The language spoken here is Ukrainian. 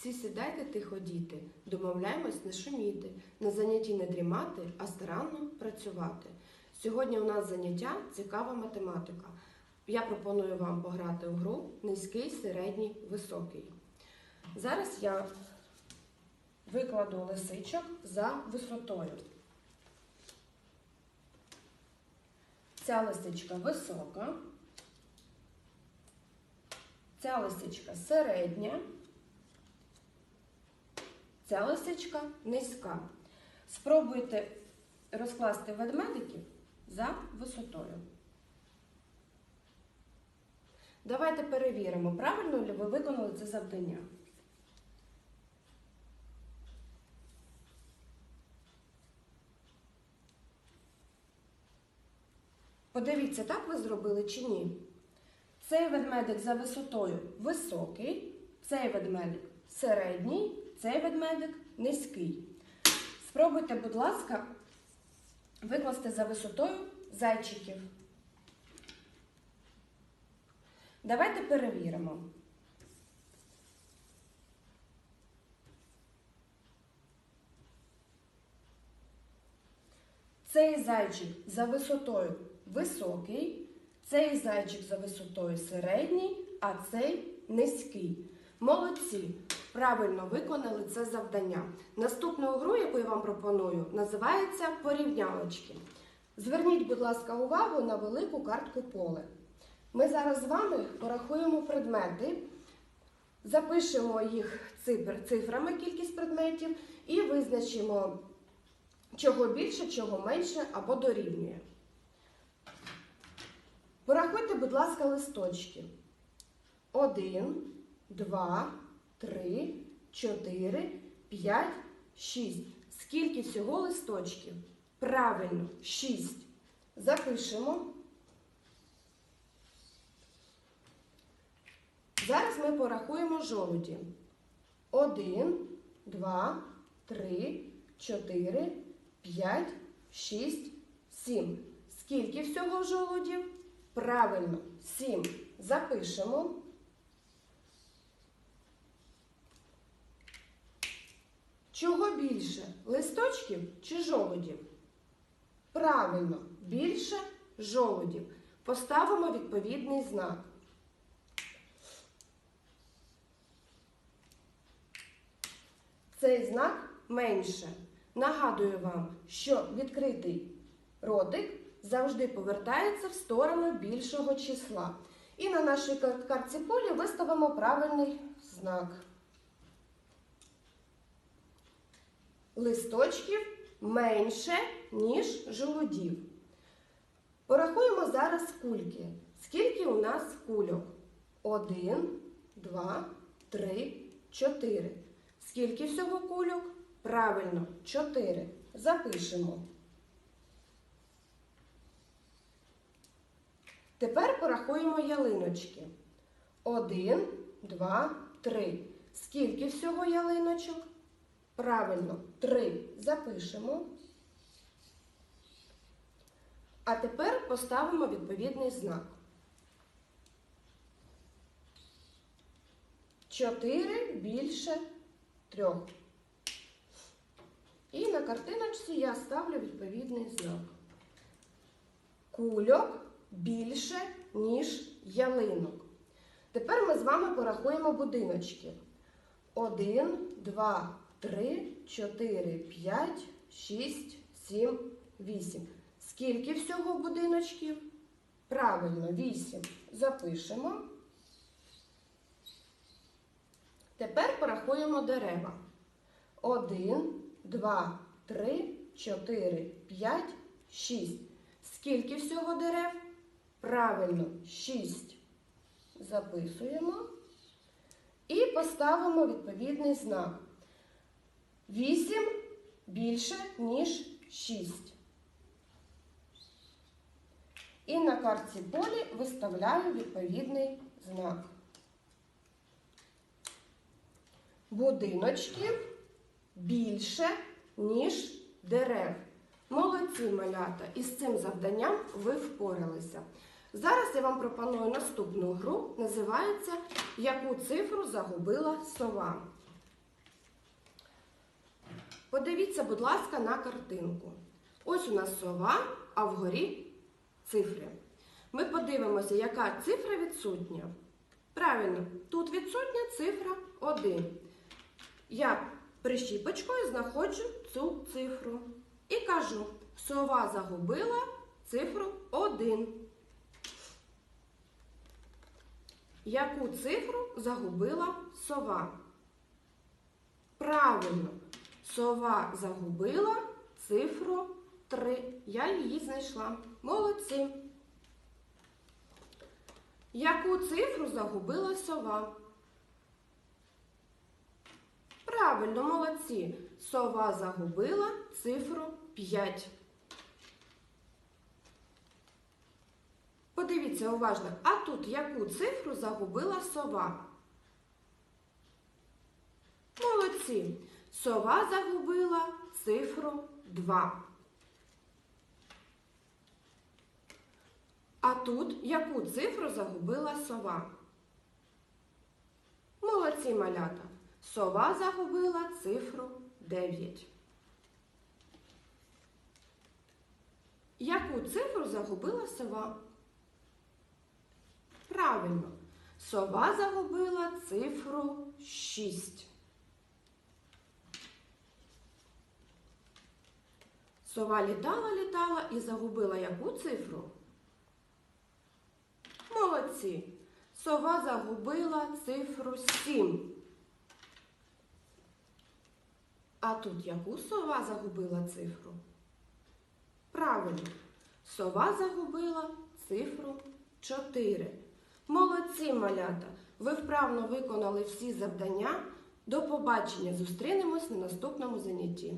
Всі сідайте тихо діти, домовляємось не шуміти, на занятті не дрімати, а старанно працювати. Сьогодні у нас заняття цікава математика. Я пропоную вам пограти у гру низький, середній, високий. Зараз я викладу лисичок за висотою. Ця лисичка висока, ця лисичка середня, ця лисичка низька. Спробуйте розкласти ведмедиків за висотою. Давайте перевіримо, правильно ли ви виконали це завдання. Подивіться, так ви зробили чи ні? Цей ведмедик за висотою високий, цей ведмедик середній, цей ведмедик низький. Спробуйте, будь ласка, викласти за висотою зайчиків. Давайте перевіримо. Цей зайчик за висотою високий, цей зайчик за висотою середній, а цей низький. Молодці! Правильно виконали це завдання. Наступну гру, яку я вам пропоную, називається порівнялочки. Зверніть, будь ласка, увагу на велику картку поле. Ми зараз з вами порахуємо предмети, запишемо їх цифрами кількість предметів і визначимо, чого більше, чого менше або дорівнює. Порахуйте, будь ласка, листочки. Один, два, три, чотири, п'ять, шість. Скільки всього листочків? Правильно, шість. Запишемо. Зараз ми порахуємо жолуді. Один, два, три, чотири, п'ять, шість, сім. Скільки всього жолудів? Правильно, сім. Запишемо. Чого більше? Листочків чи жолудів? Правильно, більше жолудів. Поставимо відповідний знак. Цей знак менше. Нагадую вам, що відкритий ротик завжди повертається в сторону більшого числа. І на нашій кар- картці полі виставимо правильний знак. Листочків менше, ніж жолудів. Порахуємо зараз кульки. Скільки у нас кульок? Один, два, три, чотири. Скільки всього кульок? Правильно, чотири. Запишемо. Тепер порахуємо ялиночки. Один, два, три. Скільки всього ялиночок? Правильно, три. Запишемо. А тепер поставимо відповідний знак. Чотири більше трьох. І на картиночці я ставлю відповідний знак. Кульок більше, ніж ялинок. Тепер ми з вами порахуємо будиночки. Один, два, три, чотири, п'ять, шість, сім, вісім. Скільки всього будиночків? Правильно, вісім. Запишемо. Тепер порахуємо дерева. Один, два, три, чотири, п'ять, шість. Скільки всього дерев? Правильно, шість. Записуємо. І поставимо відповідний знак. Вісім більше, ніж шість. І на картці полі виставляю відповідний знак. Будиночків більше, ніж дерев. Молодці малята! І з цим завданням ви впоралися. Зараз я вам пропоную наступну гру. Називається Яку цифру загубила сова. Подивіться, будь ласка, на картинку. Ось у нас сова, а вгорі цифри. Ми подивимося, яка цифра відсутня. Правильно, тут відсутня цифра 1. Я прищіпочкою знаходжу цю цифру і кажу: сова загубила цифру 1. Яку цифру загубила сова? Правильно, сова загубила цифру 3. Я її знайшла. Молодці. Яку цифру загубила сова? Правильно, молодці. Сова загубила цифру 5. Подивіться уважно, а тут яку цифру загубила сова? Молодці. Сова загубила цифру 2. А тут яку цифру загубила сова? Молодці малята. Сова загубила цифру 9. Яку цифру загубила сова? Правильно. Сова загубила цифру 6. Сова літала, літала і загубила яку цифру? Молодці. Сова загубила цифру 7. А тут яку сова загубила цифру? Правильно. Сова загубила цифру 4. Молодці, малята! Ви вправно виконали всі завдання. До побачення! Зустрінемось на наступному занятті.